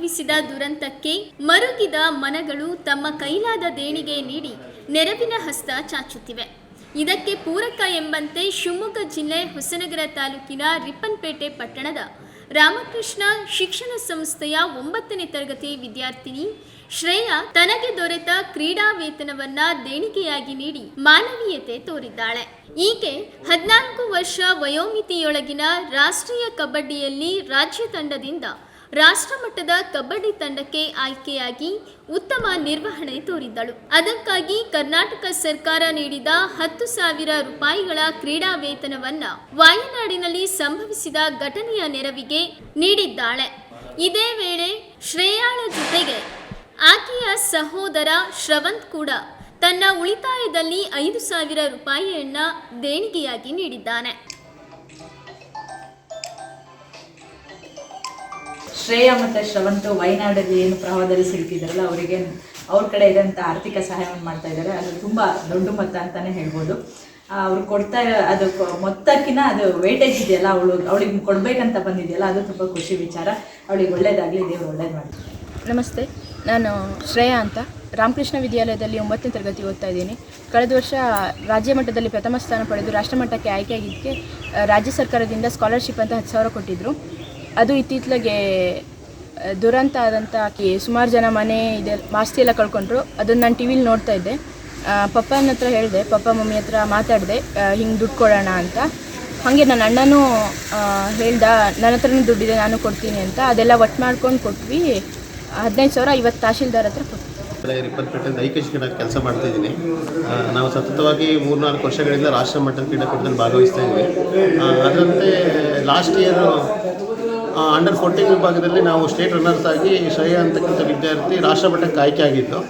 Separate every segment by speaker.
Speaker 1: ಸಂಭವಿಸಿದ ದುರಂತಕ್ಕೆ ಮರುಗಿದ ಮನಗಳು ತಮ್ಮ ಕೈಲಾದ ದೇಣಿಗೆ ನೀಡಿ ನೆರವಿನ ಹಸ್ತ ಚಾಚುತ್ತಿವೆ. ಇದಕ್ಕೆ ಪೂರಕ ಎಂಬಂತೆ ಶಿವಮೊಗ್ಗ ಜಿಲ್ಲೆ ಹೊಸನಗರ ತಾಲೂಕಿನ ರಿಪ್ಪನ್ಪೇಟೆ ಪಟ್ಟಣದ ರಾಮಕೃಷ್ಣ ಶಿಕ್ಷಣ ಸಂಸ್ಥೆಯ ಒಂಬತ್ತನೇ ತರಗತಿ ವಿದ್ಯಾರ್ಥಿನಿ ಶ್ರೇಯಾ ತನಗೆ ದೊರೆತ ಕ್ರೀಡಾ ವೇತನವನ್ನ ದೇಣಿಗೆಯಾಗಿ ನೀಡಿ ಮಾನವೀಯತೆ ತೋರಿದ್ದಾಳೆ. ಈಕೆ ಹದಿನಾಲ್ಕು ವರ್ಷ ವಯೋಮಿತಿಯೊಳಗಿನ ರಾಷ್ಟ್ರೀಯ ಕಬಡ್ಡಿಯಲ್ಲಿ ರಾಜ್ಯ ತಂಡದಿಂದ ರಾಷ್ಟ್ರಮಟ್ಟದ ಕಬಡ್ಡಿ ತಂಡಕ್ಕೆ ಆಯ್ಕೆಯಾಗಿ ಉತ್ತಮ ನಿರ್ವಹಣೆ ತೋರಿದ್ದಳು. ಅದಕ್ಕಾಗಿ ಕರ್ನಾಟಕ ಸರ್ಕಾರ ನೀಡಿದ ಹತ್ತು ಸಾವಿರ ರೂಪಾಯಿಗಳ ಕ್ರೀಡಾ ವೇತನವನ್ನ ವಾಯನಾಡಿನಲ್ಲಿ ಸಂಭವಿಸಿದ ಘಟನೆಯ ನೆರವಿಗೆ ನೀಡಿದ್ದಾಳೆ. ಇದೇ ವೇಳೆ ಶ್ರೇಯಾಳ ಜೊತೆಗೆ ಆಕೆಯ ಸಹೋದರ ಶ್ರವಂತ್ ಕೂಡ ತನ್ನ ಉಳಿತಾಯದಲ್ಲಿ ಐದು ಸಾವಿರ ರೂಪಾಯಿಯನ್ನ ದೇಣಿಗೆಯಾಗಿ ನೀಡಿದ್ದಾನೆ.
Speaker 2: ಶ್ರೇಯಾ ಮತ್ತು ಶ್ರವಂತು ವಯನಾಡಲ್ಲಿ ಏನು ಪ್ರವಾಹದಲ್ಲಿ ಸಿಲುಕಿದ್ರಲ್ಲ, ಅವರಿಗೆ ಅವ್ರ ಕಡೆ ಇರೋಂಥ ಆರ್ಥಿಕ ಸಹಾಯವನ್ನು ಮಾಡ್ತಾ ಇದ್ದಾರೆ. ಅದು ತುಂಬ ದೊಡ್ಡ ಮೊತ್ತ ಅಂತಲೇ ಹೇಳ್ಬೋದು. ಅವ್ರು ಕೊಡ್ತಾ ಅದು ಮೊತ್ತಕ್ಕಿಂತ ಅದು ವೇಟೇಜ್ ಇದೆಯಲ್ಲ, ಅವಳು, ಅವಳಿಗೆ ಕೊಡಬೇಕಂತ ಬಂದಿದೆಯಲ್ಲ, ಅದು ತುಂಬ ಖುಷಿ ವಿಚಾರ. ಅವಳಿಗೆ ಒಳ್ಳೇದಾಗಲಿ, ದೇವ್ರು ಒಳ್ಳೇದು ಮಾಡಿ
Speaker 3: ನಮಸ್ತೆ. ನಾನು ಶ್ರೇಯಾ ಅಂತ. ರಾಮಕೃಷ್ಣ ವಿದ್ಯಾಲಯದಲ್ಲಿ ಒಂಬತ್ತನೇ ತರಗತಿ ಓದ್ತಾ ಇದ್ದೀನಿ. ಕಳೆದ ವರ್ಷ ರಾಜ್ಯ ಮಟ್ಟದಲ್ಲಿ ಪ್ರಥಮ ಸ್ಥಾನ ಪಡೆದು ರಾಷ್ಟ್ರಮಟ್ಟಕ್ಕೆ ಆಯ್ಕೆಯಾಗಿದ್ದಕ್ಕೆ ರಾಜ್ಯ ಸರ್ಕಾರದಿಂದ ಸ್ಕಾಲರ್ಶಿಪ್ ಅಂತ ಹತ್ತು ಸಾವಿರ ಕೊಟ್ಟಿದ್ದರು ಅದು ಇತ್ತೀಚೆಗೆ ದುರಂತ ಆದಂಥ ಆಕೆ ಸುಮಾರು ಜನ ಮನೆ ಇದೆ, ಮಾಸ್ತಿ ಎಲ್ಲ ಕಳ್ಕೊಂಡ್ರು. ಅದನ್ನು ನಾನು ಟಿ ವಿಲಿ ನೋಡ್ತಾ ಇದ್ದೆ. ಪಪ್ಪನ ಹತ್ರ ಹೇಳಿದೆ, ಪಪ್ಪ ಮಮ್ಮಿ ಹತ್ರ ಮಾತಾಡಿದೆ ಹಿಂಗೆ ದುಡ್ಡು ಕೊಡೋಣ ಅಂತ. ಹಾಗೆ ನನ್ನ ಅಣ್ಣನೂ ಹೇಳ್ದ ನನ್ನ ಹತ್ರನೂ ದುಡ್ಡಿದೆ ನಾನು ಕೊಡ್ತೀನಿ ಅಂತ. ಅದೆಲ್ಲ ಒಟ್ಟು ಮಾಡ್ಕೊಂಡು ಕೊಟ್ವಿ. ಹದಿನೈದು ಸಾವಿರ ಐವತ್ತು ತಹಶೀಲ್ದಾರ್ ಹತ್ರ ಕೊಟ್ವಿ.
Speaker 4: ರಿಪ್ಪನ್ಪೇಟೆಯಿಂದ ಐಕ್ಯ ಶಿಕ್ಷಣ ಕೆಲಸ ಮಾಡ್ತಾ ಇದ್ದೀನಿ. ನಾವು ಸತತವಾಗಿ ಮೂರ್ನಾಲ್ಕು ವರ್ಷಗಳಿಂದ ರಾಷ್ಟ್ರ ಮಟ್ಟದ ಕ್ರೀಡಾಕೂಟದಲ್ಲಿ ಭಾಗವಹಿಸ್ತಾ ಇದ್ದೀವಿ ಅದರಂತೆ ಲಾಸ್ಟ್ ಇಯರ್ ಅಂಡರ್ ಫೋರ್ಟೀನ್ ವಿಭಾಗದಲ್ಲಿ ನಾವು ಸ್ಟೇಟ್ ರನ್ನರ್ಸ್ ಆಗಿ ಶ್ರೇಯ ಅಂತಕ್ಕಂಥ ವಿದ್ಯಾರ್ಥಿ ರಾಷ್ಟ್ರ ಮಟ್ಟಕ್ಕೆ ಆಯ್ಕೆ ಆಗಿದ್ದು,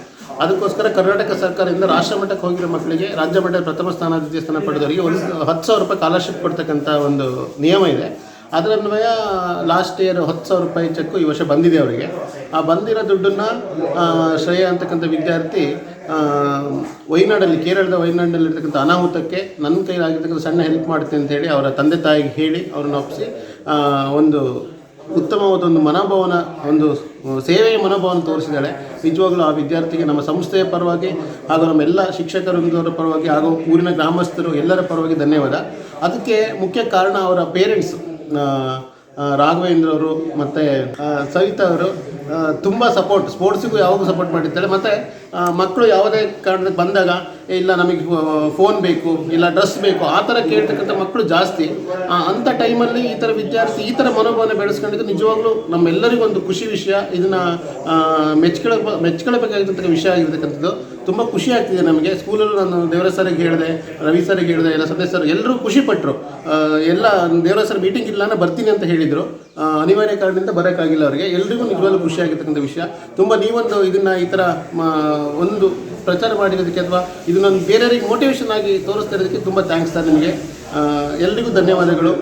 Speaker 4: ಅದಕ್ಕೋಸ್ಕರ ಕರ್ನಾಟಕ ಸರ್ಕಾರದಿಂದ ರಾಷ್ಟ್ರ ಮಟ್ಟಕ್ಕೆ ಹೋಗಿರೋ ಮಕ್ಕಳಿಗೆ ರಾಜ್ಯ ಮಟ್ಟದ ಪ್ರಥಮ ಸ್ಥಾನ ದ್ವಿತೀಯ ಸ್ಥಾನ ಪಡೆದವರಿಗೆ ಒಂದು ಹತ್ತು ಸಾವಿರ ರೂಪಾಯಿ ಸ್ಕಾಲರ್ಶಿಪ್ ಕೊಡ್ತಕ್ಕಂಥ ಒಂದು ನಿಯಮ ಇದೆ. ಅದರನ್ವಯ ಲಾಸ್ಟ್ ಇಯರ್ ಹತ್ತು ಸಾವಿರ ರೂಪಾಯಿ ಚೆಕ್ಕು ಈ ವರ್ಷ ಬಂದಿದೆ ಅವರಿಗೆ. ಆ ಬಂದಿರೋ ದುಡ್ಡನ್ನು ಶ್ರೇಯ ಅಂತಕ್ಕಂಥ ವಿದ್ಯಾರ್ಥಿ ವೈನಾಡಲ್ಲಿ, ಕೇರಳದ ವೈನಾಡಲ್ಲಿರ್ತಕ್ಕಂಥ ಅನಾಹುತಕ್ಕೆ ನನ್ನ ಕೈಲಾಗಿರ್ತಕ್ಕಂಥ ಸಣ್ಣ ಹೆಲ್ಪ್ ಮಾಡ್ತೀನಿ ಅಂತ ಹೇಳಿ ಅವರ ತಂದೆ ತಾಯಿಗೆ ಹೇಳಿ ಅವ್ರನ್ನ ಒಪ್ಪಿಸಿ ಒಂದು ಉತ್ತಮವಾದ ಒಂದು ಮನೋಭಾವನ, ಒಂದು ಸೇವೆಯ ಮನೋಭಾವನ ತೋರಿಸಿದ್ದಾಳೆ. ನಿಜವಾಗ್ಲೂ ಆ ವಿದ್ಯಾರ್ಥಿಗೆ ನಮ್ಮ ಸಂಸ್ಥೆಯ ಪರವಾಗಿ ಹಾಗೂ ನಮ್ಮೆಲ್ಲ ಶಿಕ್ಷಕರವರ ಪರವಾಗಿ ಹಾಗೂ ಊರಿನ ಗ್ರಾಮಸ್ಥರು ಎಲ್ಲರ ಪರವಾಗಿ ಧನ್ಯವಾದ. ಅದಕ್ಕೆ ಮುಖ್ಯ ಕಾರಣ ಅವರ ಪೇರೆಂಟ್ಸ್ ರಾಘವೇಂದ್ರ ಅವರು ಮತ್ತು ಸವಿತಾ ಅವರು. ತುಂಬ ಸಪೋರ್ಟ್ ಸ್ಪೋರ್ಟ್ಸಿಗೂ ಯಾವಾಗೂ ಸಪೋರ್ಟ್ ಮಾಡಿರ್ತಾರೆ. ಮತ್ತು ಮಕ್ಕಳು ಯಾವುದೇ ಕಾರಣಕ್ಕೆ ಬಂದಾಗ ಇಲ್ಲ, ನಮಗೆ ಫೋನ್ ಬೇಕು, ಇಲ್ಲ ಡ್ರೆಸ್ ಬೇಕು, ಆ ಥರ ಕೇಳ್ತಕ್ಕಂಥ ಮಕ್ಕಳು ಜಾಸ್ತಿ. ಅಂಥ ಟೈಮಲ್ಲಿ ಈ ಥರ ವಿದ್ಯಾರ್ಥಿ, ಈ ಥರ ಮನೋಭಾವನೆ ಬೆಳೆಸ್ಕೊಂಡಿದ್ದು ನಿಜವಾಗ್ಲೂ ನಮ್ಮೆಲ್ಲರಿಗೂ ಒಂದು ಖುಷಿ ವಿಷಯ. ಇದನ್ನು ಮೆಚ್ಕೊಳ್ಳೋ ಮೆಚ್ಕೊಳ್ಬೇಕಾಗಿರ್ತಕ್ಕಂಥ ವಿಷಯ ಆಗಿರ್ತಕ್ಕಂಥದ್ದು. ತುಂಬ ಖುಷಿ ಆಗ್ತಿದೆ ನಮಗೆ. ಸ್ಕೂಲಲ್ಲೂ ನಾನು ದೇವರ ಸರಿಗೆ ಹೇಳಿದೆ, ರವಿ ಸರಿಗೆ ಹೇಳಿದೆ, ಎಲ್ಲ ಸದಸ್ಯರು ಸರ್ ಎಲ್ಲರೂ ಖುಷಿ ಪಟ್ಟರು ಎಲ್ಲ ದೇವರ ಸರ್ ಮೀಟಿಂಗ್ ಇಲ್ಲ ನಾನು ಬರ್ತೀನಿ ಅಂತ ಹೇಳಿದರು. ಅನಿವಾರ್ಯ ಕಾರಣದಿಂದ ಬರೋಕ್ಕಾಗಿಲ್ಲ ಅವರಿಗೆ. ಎಲ್ರಿಗೂ ನಿಜವಾಗ್ಲೂ ಖುಷಿ ಆಗಿರ್ತಕ್ಕಂಥ ವಿಷಯ. ತುಂಬ ನೀವೊಂದು ಇದನ್ನು ಈ ಥರ ಒಂದು ಪ್ರಚಾರ ಮಾಡಿರೋದಕ್ಕೆ ಅಥವಾ ಇದನ್ನೊಂದು ಬೇರೆಯವರಿಗೆ ಮೋಟಿವೇಶನ್ ಆಗಿ ತೋರಿಸ್ತಾ ಇರೋದಕ್ಕೆ ತುಂಬ ಥ್ಯಾಂಕ್ಸ್ ಸರ್ ನಿಮಗೆ. ಎಲ್ರಿಗೂ ಧನ್ಯವಾದಗಳು.